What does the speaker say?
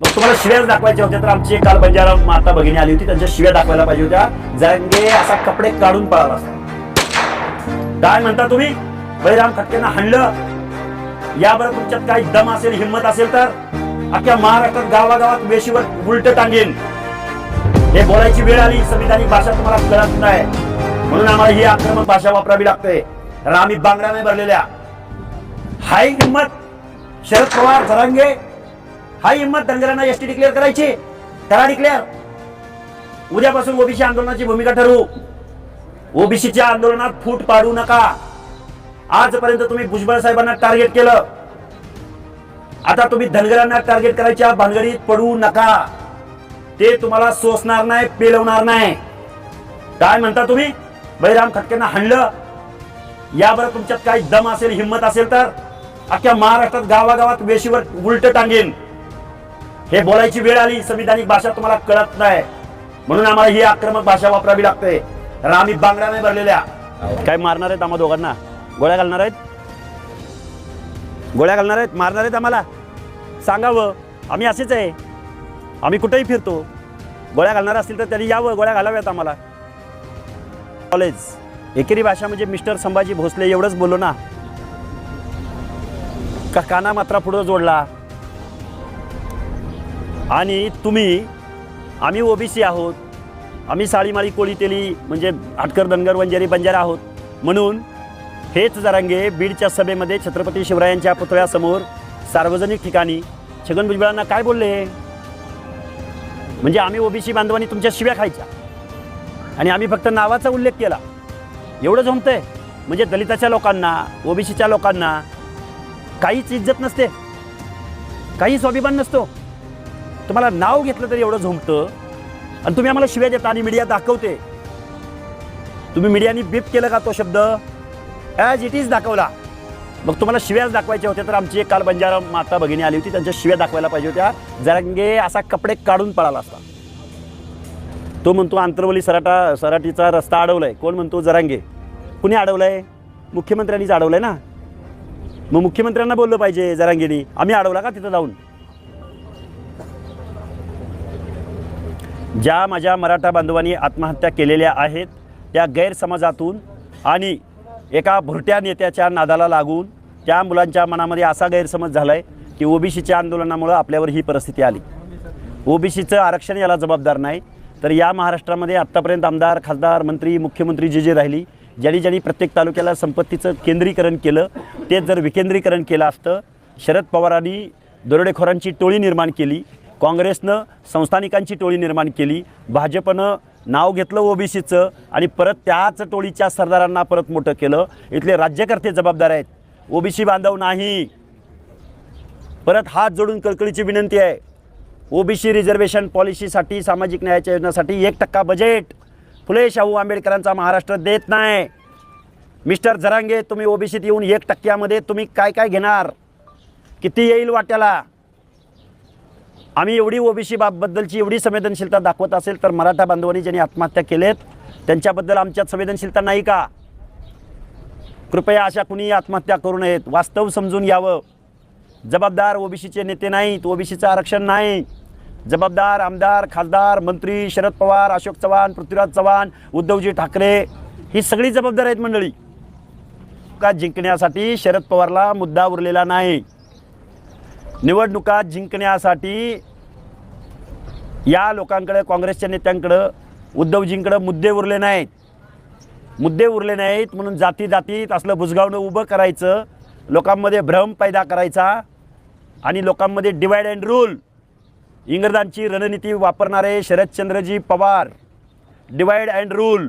मग तुम्हाला शिव्या दाखवायच्या होत्या तर आमची काल बंजारा माता भगिनी आली होती त्यांच्या शिव्या दाखवायला पाहिजे होत्या. जरंगे असा कपडे काढून पळाला असता. काय म्हणता तुम्ही? बैराम खटकेनं हाणलं. याबरोबर तुमच्यात काही दम असेल हिंमत असेल तर? अख्ख्या महाराष्ट्रात गावागावात वेशीवर उलट टांगेन. हे बोलायची वेळ आली संविधानिक भाषा तुम्हाला कळत नाही. म्हणून आम्हाला ही आक्रमक भाषा वापरावी लागते. कारण आम्ही बांगड्या नाही भरलेल्या. हाय हिंमत शरद पवार जरांगे हाय हिंमत धनगरांना एसटी डिक्लेअर करायची. करा डिक्लेअर उद्यापासून ओबीसी आंदोलनाची भूमिका ठरवू. ओबीसीच्या आंदोलनात फूट पाडू नका. आजपर्यंत तुम्ही भुजबळ साहेबांना टार्गेट केलं. आता तुम्ही धनगरांना टार्गेट करायच्या भानगडीत पडू नका. ते तुम्हाला सोसणार नाही पेलवणार नाही. काय म्हणता तुम्ही? बैराम खटकेंना हाणलं. यावर तुमच्यात काही दम असेल हिंमत असेल तर अख्ख्या महाराष्ट्रात गावागावात वेशीवर उलट टांगेन. हे बोलायची वेळ आली संविधानिक भाषा तुम्हाला कळत नाही. म्हणून आम्हाला ही आक्रमक भाषा वापरावी लागते. कारण आम्ही भरलेल्या. काय मारणार आहेत आम्हा दोघांना? गोळ्या घालणार आहेत? गोळ्या घालणार आहेत? मारणार आहेत आम्हाला? सांगावं. आम्ही असेच आहे. आम्ही कुठेही फिरतो. गोळ्या घालणार असतील तर त्यांनी यावं. गोळ्या घालाव्यात आम्हाला. कॉलेज. एकेरी भाषा म्हणजे मिस्टर संभाजी भोसले. एवढंच बोललो ना. का काना मात्रा पुढं जोडला? आणि तुम्ही आम्ही ओबीसी आहोत. आम्ही साळीमाळी कोळी तेली म्हणजे आटकर धनगर वंजारी बंजारा आहोत. म्हणून हेच जरांगे बीडच्या सभेमध्ये छत्रपती शिवरायांच्या पुतळ्यासमोर सार्वजनिक ठिकाणी छगन भुजबळांना काय बोलले म्हणजे आम्ही ओबीसी बांधवांनी तुमच्या शिव्या खायच्या. आणि आम्ही फक्त नावाचा उल्लेख केला. एवढं जमतंय? म्हणजे दलिताच्या लोकांना ओबीसीच्या लोकांना काहीच इज्जत नसते. काही स्वाभिमान नसतो. तुम्हाला नाव घेतलं तरी एवढं झोमतं आणि तुम्ही आम्हाला शिव्या देता आणि मीडिया दाखवते. तुम्ही मीडियानी बीप केलं का तो शब्द? ॲज इट इज दाखवला. मग तुम्हाला शिव्याच दाखवायच्या होत्या तर आमची एक काल बंजारा माता भगिनी आली होती त्यांच्या शिव्या दाखवायला पाहिजे होत्या. जरंगे असा कपडे काढून पळाला असता. तो म्हणतो आंतरवली सराटा सराटीचा रस्ता अडवलाय. कोण म्हणतो? जरांगे. कुणी अडवलाय? मुख्यमंत्र्यांनीच अडवलंय ना. मग मुख्यमंत्र्यांना बोललं पाहिजे जरांगेनी आम्ही अडवला का तिथं जाऊन? ज्या माझ्या मराठा बांधवांनी आत्महत्या केलेल्या आहेत त्या गैरसमजातून आणि एका भुरट्या नेत्याच्या नादाला लागून त्या मुलांच्या मनामध्ये असा गैरसमज झाला आहे की ओबीसीच्या आंदोलनामुळं आपल्यावर ही परिस्थिती आली. ओबीसीचं आरक्षण याला जबाबदार नाही तर या महाराष्ट्रामध्ये आत्तापर्यंत आमदार खासदार मंत्री मुख्यमंत्री जे जे राहिली ज्यांनी ज्यांनी प्रत्येक तालुक्याला संपत्तीचं केंद्रीकरण केलं तेच जर विकेंद्रीकरण केलं असतं शरद पवारांनी दरोडेखोरांची टोळी निर्माण केली काँग्रेसनं संस्थानिकांची टोळी निर्माण केली भाजपनं नाव घेतलं ओबीसीचं आणि परत त्याच टोळीच्या सरदारांना परत मोठं केलं. इथले राज्यकर्ते जबाबदार आहेत. ओबीसी बांधव नाही. परत हात जोडून कळकळीची विनंती आहे. ओबीसी रिझर्वेशन पॉलिसीसाठी सामाजिक न्यायाच्या योजनासाठी एक टक्का बजेट फुले शाहू आंबेडकरांचा महाराष्ट्र देत नाही. मिस्टर झरांगे तुम्ही ओबीसीत येऊन एक टक्क्यामध्ये तुम्ही काय काय घेणार? किती येईल वाट्याला? आम्ही एवढी ओबीसी बाबबद्दलची एवढी संवेदनशीलता दाखवत असेल तर मराठा बांधवांनी ज्यांनी आत्महत्या केलेत त्यांच्याबद्दल आमच्यात संवेदनशीलता नाही का? कृपया अशा कुणी आत्महत्या करू नयेत. वास्तव समजून यावं जबाबदार ओबीसीचे नेते नाहीत ओबीसीचं आरक्षण नाही. जबाबदार आमदार खासदार मंत्री शरद पवार अशोक चव्हाण पृथ्वीराज चव्हाण उद्धवजी ठाकरे ही सगळी जबाबदार आहेत मंडळी. का जिंकण्यासाठी शरद पवारला मुद्दा उरलेला नाही? निवडणुका जिंकण्यासाठी या लोकांकडं काँग्रेसच्या नेत्यांकडं उद्धवजींकडं मुद्दे उरले नाहीत. मुद्दे उरले नाहीत म्हणून जाती जातीत असलं बुजगावणं उभं करायचं लोकांमध्ये भ्रम पैदा करायचा आणि लोकांमध्ये डिवाईड अँड रूल इंग्रजांची रणनीती वापरणारे Sharadchandraji Pawar. Divide and rule